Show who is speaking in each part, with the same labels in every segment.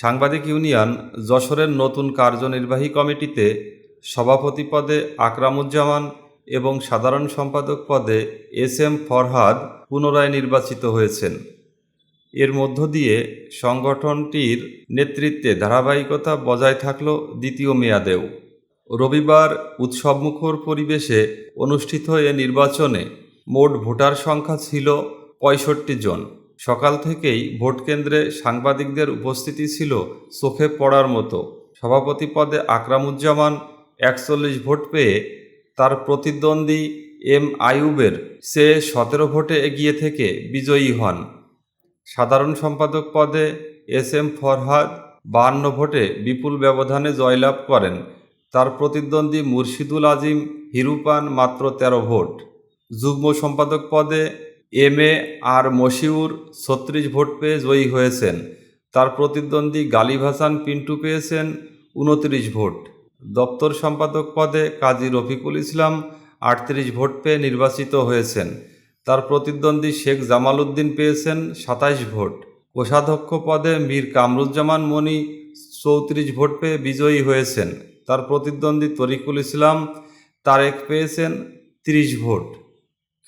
Speaker 1: সাংবাদিক ইউনিয়ন যশোরের নতুন কার্যনির্বাহী কমিটিতে সভাপতি পদে আকরামুজ্জামান এবং সাধারণ সম্পাদক পদে এস এম ফরহাদ পুনরায় নির্বাচিত হয়েছেন। এর মধ্য দিয়ে সংগঠনটির নেতৃত্বে ধারাবাহিকতা বজায় থাকল দ্বিতীয় মেয়াদেও। রবিবার উৎসবমুখর পরিবেশে অনুষ্ঠিত এ নির্বাচনে মোট ভোটার সংখ্যা ছিল পঁয়ষট্টি জন। সকাল থেকেই ভোটকেন্দ্রে সাংবাদিকদের উপস্থিতি ছিল চোখে পড়ার মতো। সভাপতি পদে আকরামুজ্জামান একচল্লিশ ভোট পেয়ে তার প্রতিদ্বন্দ্বী এম আইয়ুবের সে সতেরো ভোটে এগিয়ে থেকে বিজয়ী হন। সাধারণ সম্পাদক পদে এস এম ফরহাদ বাহান্ন ভোটে বিপুল ব্যবধানে জয়লাভ করেন। তার প্রতিদ্বন্দ্বী মুর্শিদুল আজিম হিরুপান মাত্র ১৩ ভোট। যুগ্ম সম্পাদক পদে এম এ আর মশিউর ছত্রিশ ভোট পেয়ে জয়ী হয়েছেন। তার প্রতিদ্বন্দ্বী গালিব হাসান পিন্টু পেয়েছেন উনত্রিশ ভোট। দপ্তর সম্পাদক পদে কাজী রফিকুল ইসলাম আটত্রিশ ভোট পেয়ে নির্বাচিত হয়েছেন। তার প্রতিদ্বন্দ্বী শেখ জামাল উদ্দিন পেয়েছেন সাতাইশ ভোট। কোষাধ্যক্ষ পদে মীর কামরুজ্জামান মনি চৌত্রিশ ভোট পেয়ে বিজয়ী হয়েছেন। তার প্রতিদ্বন্দ্বী তরিকুল ইসলাম তারেক পেয়েছেন তিরিশ ভোট।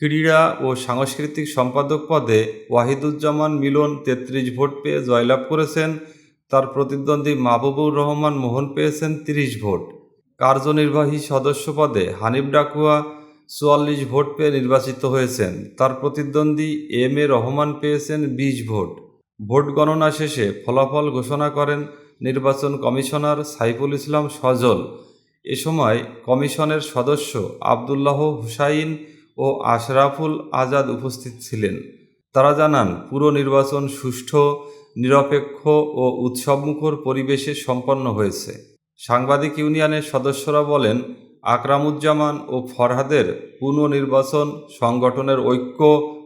Speaker 1: ক্রীড়া ও সাংস্কৃতিক সম্পাদক পদে ওয়াহিদুজ্জামান মিলন তেত্রিশ ভোট পেয়ে জয়লাভ করেছেন। তার প্রতিদ্বন্দ্বী মাহবুবুর রহমান মোহন পেয়েছেন তিরিশ ভোট। কার্যনির্বাহী সদস্য পদে হানিফ ডাকুয়া চুয়াল্লিশ ভোট পেয়ে নির্বাচিত হয়েছেন। তার প্রতিদ্বন্দ্বী এম এ রহমান পেয়েছেন বিশ ভোট। ভোট গণনা শেষে ফলাফল ঘোষণা করেন নির্বাচন কমিশনার সাইফুল ইসলাম সজল। এ সময় কমিশনের সদস্য আবদুল্লাহ হুসাইন ও আশরাফুল আজাদ উপস্থিত ছিলেন। তারা জানান, পুরো নির্বাচন সুষ্ঠু, নিরপেক্ষ ও উৎসবমুখর পরিবেশে সম্পন্ন হয়েছে। সাংবাদিক ইউনিয়নের সদস্যরা বলেন, আকরামুজ্জামান ও ফরহাদের পুনর্নির্বাচন সংগঠনের ঐক্য,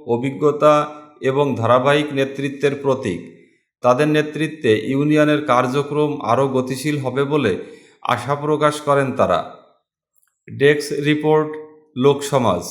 Speaker 1: অভিজ্ঞতা এবং ধারাবাহিক নেতৃত্বের প্রতীক। তাদের নেতৃত্বে ইউনিয়নের কার্যক্রম আরও গতিশীল হবে বলে আশা প্রকাশ করেন তারা। Desk report, Loksamaj.